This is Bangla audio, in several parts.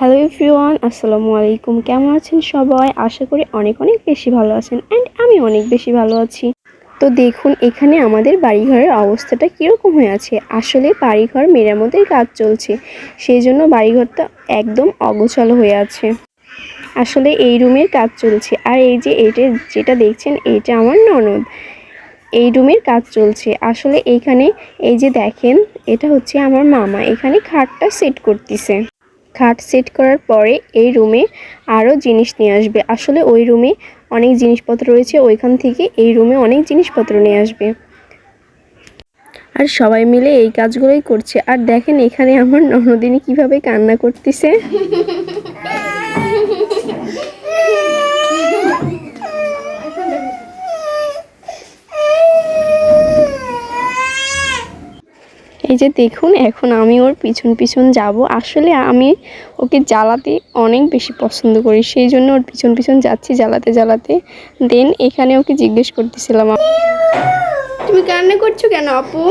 হ্যালো এভরিওয়ান আসসালামু আলাইকুম। কেমন আছেন সবাই? আশা করি অনেক অনেক বেশি ভালো আছেন অ্যান্ড আমি অনেক বেশি ভালো আছি। তো দেখুন, এখানে আমাদের বাড়িঘরের অবস্থাটা কীরকম হয়ে আছে। আসলে বাড়িঘর মেরামতের কাজ চলছে, সেই জন্য বাড়িঘরটা একদম অগোছালো হয়ে আছে। আসলে এই রুমের কাজ চলছে। আর এই যে এইটা যেটা দেখছেন এইটা আমার ননদ। এই রুমের কাজ চলছে। আসলে এইখানে এই যে দেখেন, এটা হচ্ছে আমার মামা। এখানে খাটটা সেট করতেছে। খাট সেট করার পরে এই রুমে আরও জিনিস নিয়ে আসবে। আসলে ওই রুমে অনেক জিনিসপত্র রয়েছে, ওইখান থেকে এই রুমে অনেক জিনিসপত্র নিয়ে আসবে। আর সবাই মিলে এই কাজগুলোই করছে। আর দেখেন এখানে আমার ননদিনী কীভাবে কান্না করতেছে। এই যে দেখুন, এখন আমি ওর পিছন পিছন যাব। আসলে আমি ওকে জ্বালাতে অনেক বেশি পছন্দ করি, সেই জন্য ওর পিছন পিছন যাচ্ছি জ্বালাতে জ্বালাতে। দেন এখানে ওকে জিজ্ঞেস করতেছিলাম তুমি কান্না করছ কেন, আপু?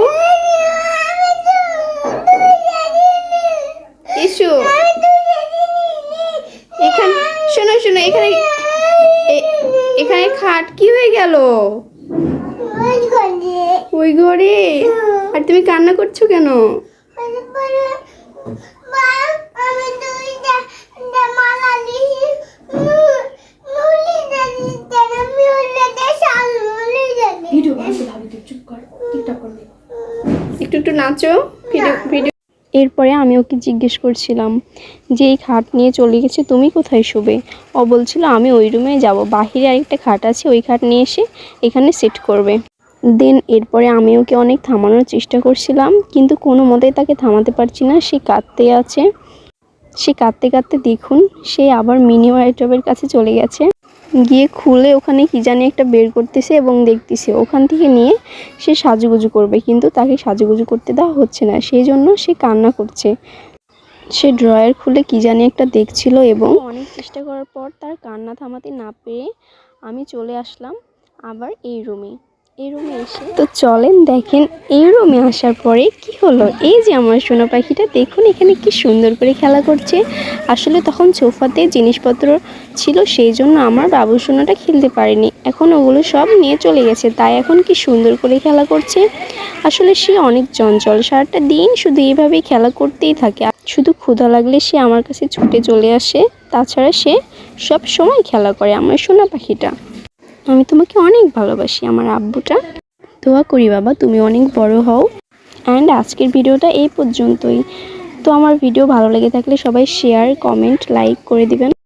এসো। এখানে, শোনো শোনো, এখানে এখানে খাট কি হয়ে গেল? ওই ঘরে? আর তুমি কান্না করছ কেন? একটু একটু নাচো ভিডিও ভিডিও এরপরে আমি ওকে জিজ্ঞেস করছিলাম, যে এই খাট নিয়ে চলে গেছে, তুমি কোথায় শোবে? ও বলছিল, আমি ওই রুমে যাব। বাহিরে আরেকটা খাট আছে, ওই খাট নিয়ে এসে এখানে সেট করবে। দেন এরপরে আমি ওকে অনেক থামানোর চেষ্টা করছিলাম, কিন্তু কোনো মতেই তাকে থামাতে পারছি না। সে কাঁদতে আছে। সে কাঁদতে কাঁদতে দেখুন, সে আবার মিনি ওয়াইটবের কাছে চলে গেছে। গিয়ে খুলে ওখানে কি জানি একটা বের করতেছে এবং দেখতেছে। ওখান থেকে নিয়ে সে সাজুগুজু করবে, কিন্তু তাকে সাজুগুজু করতে দেওয়া হচ্ছে না। সেই জন্য সে কান্না করছে। সে ড্রয়ার খুলে কি জানি একটা দেখছিল এবং অনেক চেষ্টা করার পর তার কান্না থামাতে না পেরে আমি চলে আসলাম আবার এই রুমে এই তো চলেন দেখেন, এই রুমে আসার পরে কি হলো? এই যে আমার সোনা পাখিটা, দেখুন এখানে কি সুন্দর করে খেলা করছে। আসলে তখন সোফাতে জিনিসপত্র ছিল, সেই জন্য আমার বাবু সোনাটা খেলতে পারেনি। এখন ওগুলো সব নিয়ে চলে গেছে, তাই এখন কি সুন্দর করে খেলা করছে? আসলে সে অনেক চঞ্চল, সারাটা দিন শুধু এইভাবেই খেলা করতেই থাকে। শুধু ক্ষুধা লাগলে সে আমার কাছে ছুটে চলে আসে, তাছাড়া সে সব সময় খেলা করে আমার সোনা পাখিটা। আমি তোমাকে অনেক ভালোবাসি, আমার আব্বুটা। দোয়া করি বাবা, তুমি অনেক বড় হও। অ্যান্ড আজকের ভিডিওটা এই পর্যন্তই। তো আমার ভিডিও ভালো লেগে থাকলে সবাই শেয়ার কমেন্ট লাইক করে দিবেন।